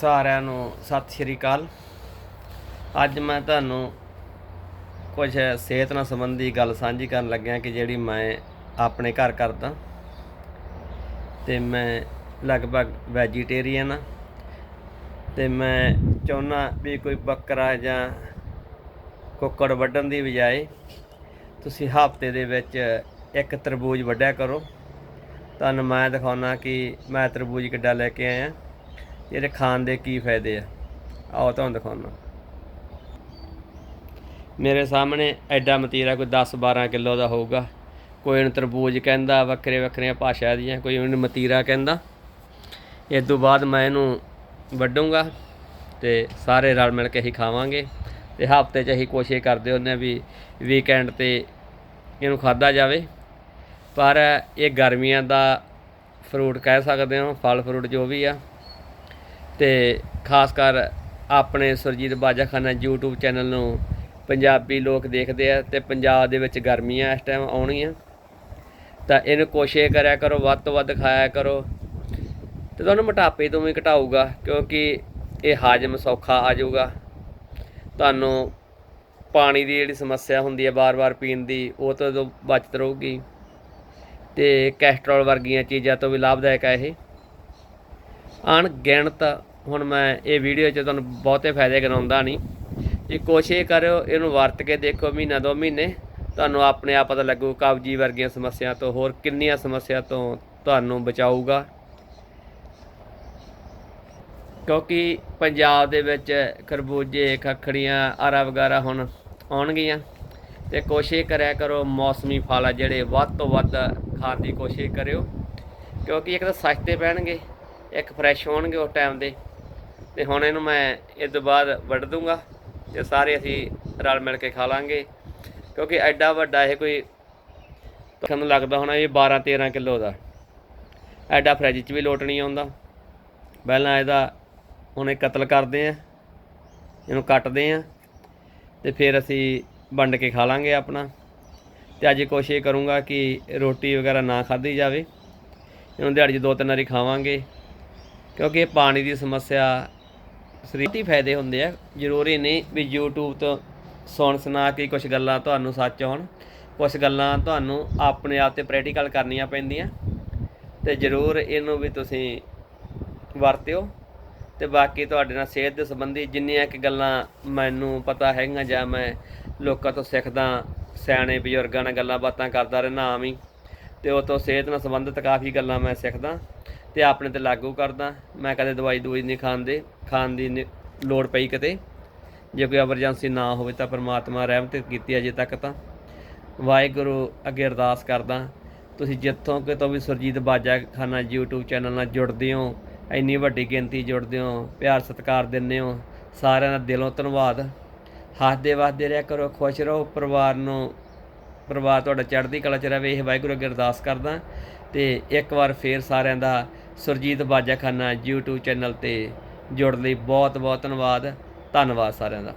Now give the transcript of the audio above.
ਸਾਰਿਆਂ ਨੂੰ ਸਤਿ ਸ਼੍ਰੀ ਅਕਾਲ। ਅੱਜ ਮੈਂ ਤੁਹਾਨੂੰ ਕੁਝ ਸਿਹਤ ਨਾਲ ਸੰਬੰਧੀ ਗੱਲ ਸਾਂਝੀ ਕਰਨ ਲੱਗਿਆ ਕਿ ਜਿਹੜੀ ਮੈਂ ਆਪਣੇ ਘਰ ਕਰਦਾ। ਤੇ ਮੈਂ ਲਗਭਗ ਵੈਜੀਟੇਰੀਅਨ ਆ। ਤੇ ਮੈਂ ਚਾਹੁੰਦਾ ਵੀ ਕੋਈ ਬੱਕਰਾ ਜਾਂ ਕੁੱਕੜ ਵੱਢਣ ਦੀ ਬਜਾਏ ਤੁਸੀਂ ਹਫ਼ਤੇ ਦੇ ਵਿੱਚ ਇੱਕ ਤਰਬੂਜ ਵੱਢਿਆ ਕਰੋ। ਤੁਹਾਨੂੰ ਮੈਂ ਦਿਖਾਉਣਾ ਕਿ ਮੈਂ ਤਰਬੂਜ ਕਿੱਡਾ ਲੈ ਕੇ ਆਇਆ। ਇਹਦੇ ਖਾਣ ਦੇ ਕੀ ਫਾਇਦੇ ਆ? ਆਓ ਤੁਹਾਨੂੰ ਦਿਖਾਉਣਾ ਮੇਰੇ ਸਾਹਮਣੇ ਐਡਾ ਮਤੀਰਾ ਕੋਈ 10 12 ਕਿਲੋ ਦਾ ਹੋਊਗਾ। ਕੋਈ ਇਹਨੂੰ ਤਰਬੂਜ ਕਹਿੰਦਾ, ਵੱਖਰੇ ਵੱਖਰੀਆਂ ਭਾਸ਼ਾ ਦੀਆਂ, ਕੋਈ ਉਹਨੂੰ ਮਤੀਰਾ ਕਹਿੰਦਾ। ਇਸ ਤੋਂ ਬਾਅਦ ਮੈਂ ਇਹਨੂੰ ਵੱਢੂੰਗਾ ਤੇ ਸਾਰੇ ਰਲ ਮਿਲ ਕੇ ਹੀ ਖਾਵਾਂਗੇ। ਤੇ ਹਫ਼ਤੇ 'ਚ ਅਸੀਂ ਕੋਸ਼ਿਸ਼ ਕਰਦੇ ਹੁੰਦੇ ਆ ਵੀ ਵੀਕਐਂਡ ਤੇ ਇਹਨੂੰ ਖਾਦਾ ਜਾਵੇ। ਪਰ ਇਹ ਗਰਮੀਆਂ ਦਾ ਫਰੂਟ ਕਹਿ ਸਕਦੇ ਹਾਂ, ਫਲ ਫਰੂਟ ਜੋ ਵੀ ਆ ਤੇ ਖਾਸ ਕਰ ਆਪਣੇ ਸੁਰਜੀਤ ਬਾਜਾਖਾਨਾ YouTube ਚੈਨਲ ਨੂੰ ਪੰਜਾਬੀ ਲੋਕ ਦੇਖਦੇ ਆ ਤੇ ਪੰਜਾਬ ਦੇ ਵਿੱਚ ਗਰਮੀਆਂ ਇਸ ਟਾਈਮ ਆਉਣੀਆਂ ਤਾਂ ਇਹਨੂੰ ਕੋਸ਼ਿਸ਼ ਕਰਿਆ ਕਰੋ, ਵੱਧ ਤੋਂ ਵੱਧ ਖਾਇਆ ਕਰੋ। ਤੇ ਤੁਹਾਨੂੰ ਮੋਟਾਪੇ ਤੋਂ ਵੀ ਘਟਾਊਗਾ, ਕਿਉਂਕਿ ਇਹ ਹਾਜਮ ਸੌਖਾ ਆ ਜਾਊਗਾ। ਤੁਹਾਨੂੰ ਪਾਣੀ ਦੀ ਜਿਹੜੀ ਸਮੱਸਿਆ ਹੁੰਦੀ ਹੈ ਬਾਰ-ਬਾਰ ਪੀਣ ਦੀ, ਉਹ ਤੋਂ ਤੋਂ ਬਚਤ ਰਹੂਗੀ। ਤੇ ਕੈਸਟਰੋਲ ਵਰਗੀਆਂ ਚੀਜ਼ਾਂ ਤੋਂ ਵੀ ਲਾਭਦਾਇਕ ਹੈ ਇਹ। ਅਣਗਿਣਤ, ਹੁਣ ਮੈਂ ਇਹ ਵੀਡੀਓ 'ਚ ਤੁਹਾਨੂੰ ਬਹੁਤੇ ਫਾਇਦੇ ਕਰਾਉਂਦਾ ਨਹੀਂ। ਜੀ ਕੋਸ਼ਿਸ਼ ਕਰਿਓ, ਇਹਨੂੰ ਵਰਤ ਕੇ ਦੇਖੋ ਮਹੀਨਾ ਦੋ ਮਹੀਨੇ। ਤੁਹਾਨੂੰ ਆਪਣੇ ਆਪ ਪਤਾ ਲੱਗੂ, ਕਬਜੀ ਵਰਗੀਆਂ ਸਮੱਸਿਆ ਤੋਂ ਹੋਰ ਕਿੰਨੀਆਂ ਸਮੱਸਿਆ ਤੋਂ ਤੁਹਾਨੂੰ ਬਚਾਊਗਾ। ਕਿਉਂਕਿ ਪੰਜਾਬ ਦੇ ਵਿੱਚ ਖਰਬੂਜੇ, ਖੱਖੜੀਆਂ, ਆਰਾ ਵਗੈਰਾ ਹੁਣ ਆਉਣਗੀਆਂ। ਤੇ ਕੋਸ਼ਿਸ਼ ਕਰਿਆ ਕਰੋ, ਮੌਸਮੀ ਫਲ ਆ ਜਿਹੜੇ ਵੱਧ ਤੋਂ ਵੱਧ ਖਾਣ ਦੀ ਕੋਸ਼ਿਸ਼ ਕਰਿਓ। ਕਿਉਂਕਿ ਇੱਕ ਤਾਂ ਸਸਤੇ ਪੈਣਗੇ। ਇੱਕ ਫਰੈਸ਼ ਹੋਣਗੇ ਉਸ ਟਾਈਮ ਦੇ। ਤੇ ਹੁਣ ਇਹਨੂੰ ਮੈਂ ਇਸ ਤੋਂ ਬਾਅਦ ਵੱਢ ਦੂੰਗਾ ਤੇ ਸਾਰੇ ਅਸੀਂ ਰਲ ਮਿਲ ਕੇ ਖਾ ਲਾਂਗੇ। ਕਿਉਂਕਿ ਐਡਾ ਵੱਡਾ ਇਹ ਕੋਈ ਤੁਹਾਨੂੰ ਲੱਗਦਾ ਹੋਣਾ ਇਹ 12 13 ਕਿਲੋ ਦਾ। ਐਡਾ ਫਰਿੱਜ 'ਚ ਵੀ ਲੋਟ ਨਹੀਂ ਆਉਂਦਾ। ਪਹਿਲਾਂ ਇਹਦਾ ਹੁਣ ਇਹ ਕਤਲ ਕਰਦੇ ਆ। ਇਹਨੂੰ ਕੱਟਦੇ ਆ। ਤੇ ਫਿਰ ਅਸੀਂ ਵੰਡ ਕੇ ਖਾ ਲਾਂਗੇ ਆਪਣਾ। ਤੇ ਅੱਜ ਕੋਸ਼ਿਸ਼ ਕਰੂੰਗਾ ਕਿ ਰੋਟੀ ਵਗੈਰਾ ਨਾ ਖਾਧੀ ਜਾਵੇ। ਇਹਨੂੰ ਦਿਹਾੜੀ 'ਚ ਦੋ ਤਿੰਨ ਵਾਰੀ ਖਾਵਾਂਗੇ। ਕਿਉਂਕਿ ਇਹ ਪਾਣੀ ਦੀ ਸਮੱਸਿਆ ਸਰੀਰ ਦੀ ਫਾਇਦੇ ਹੁੰਦੇ ਆ। ਜ਼ਰੂਰੀ ਨਹੀਂ ਵੀ YouTube ਤੋਂ ਸੁਣ ਸੁਣਾ ਕੇ ਕੁਝ ਗੱਲਾਂ ਤੁਹਾਨੂੰ ਸੱਚ ਹੋਣ। ਕੁਝ ਗੱਲਾਂ ਤੁਹਾਨੂੰ ਆਪਣੇ ਆਪ ਤੇ ਪ੍ਰੈਕਟੀਕਲ ਕਰਨੀਆਂ ਪੈਂਦੀਆਂ। ਤੇ ਜ਼ਰੂਰ ਇਹਨੂੰ ਵੀ ਤੁਸੀਂ ਵਰਤਿਓ। ਤੇ ਬਾਕੀ ਤੁਹਾਡੇ ਨਾਲ ਸਿਹਤ ਦੇ ਸੰਬੰਧੀ ਜਿੰਨੀਆਂ ਕਿ ਗੱਲਾਂ ਮੈਨੂੰ ਪਤਾ ਹੈਗੀਆਂ ਜਾਂ ਮੈਂ ਲੋਕਾਂ ਤੋਂ ਸਿੱਖਦਾ, ਸਿਆਣੇ ਬਜ਼ੁਰਗਾਂ ਨਾਲ ਗੱਲਾਂ ਬਾਤਾਂ ਕਰਦਾ ਰਹਿਣਾ ਆਮ ਹੀ। ਤੇ ਉਹ ਤੋਂ ਸਿਹਤ ਨਾਲ ਸੰਬੰਧਿਤ ਕਾਫੀ ਗੱਲਾਂ ਮੈਂ ਸਿੱਖਦਾ। ਤੇ ਆਪਣੇ ਤੇ ਲਾਗੂ ਕਰਦਾ। ਮੈਂ ਕਦੇ ਦਵਾਈ ਦੂਈ ਨਹੀਂ ਖਾਂਦੇ। ਖਾਣ ਦੀ ਨੀ- ਲੋੜ ਪਈ ਕਿਤੇ। ਜੇ ਕੋਈ ਐਮਰਜੈਂਸੀ ਨਾ ਹੋਵੇ ਤਾਂ ਪ੍ਰਮਾਤਮਾ ਰਹਿਮਤ ਕੀਤੀ ਅਜੇ ਤੱਕ ਤਾਂ। ਵਾਹਿਗੁਰੂ ਅੱਗੇ ਅਰਦਾਸ ਕਰਦਾ। ਤੁਸੀਂ ਜਿੱਥੋਂ ਕਿਤੋਂ ਵੀ ਸੁਰਜੀਤ ਬਾਜਾ ਖਾਨਾ YouTube ਚੈਨਲ ਨਾਲ ਜੁੜਦੇ ਹੋ, ਇੰਨੀ ਵੱਡੀ ਗਿਣਤੀ ਜੁੜਦੇ ਹੋ, ਪਿਆਰ ਸਤਿਕਾਰ ਦਿੰਦੇ ਹੋ, ਸਾਰਿਆਂ ਦਾ ਦਿਲੋਂ ਧੰਨਵਾਦ। ਹੱਸਦੇ ਵਸਦੇ ਰਿਹਾ ਕਰੋ, ਖੁਸ਼ ਰਹੋ, ਪਰਿਵਾਰ ਨੂੰ, ਪਰਿਵਾਰ ਤੁਹਾਡਾ ਚੜ੍ਹਦੀ ਕਲਾ ਚ ਰਹੇ, ਇਹ ਵਾਹਿਗੁਰੂ ਅੱਗੇ ਅਰਦਾਸ ਕਰਦਾ। ਤੇ ਇੱਕ ਵਾਰ ਫੇਰ ਸਾਰਿਆਂ ਦਾ ਸੁਰਜੀਤ ਬਾਜਾ ਖਾਨਾ YouTube ਚੈਨਲ ਤੇ ਜੁੜਨ ਲਈ ਬਹੁਤ ਬਹੁਤ ਧੰਨਵਾਦ। ਧੰਨਵਾਦ ਸਾਰਿਆਂ ਦਾ।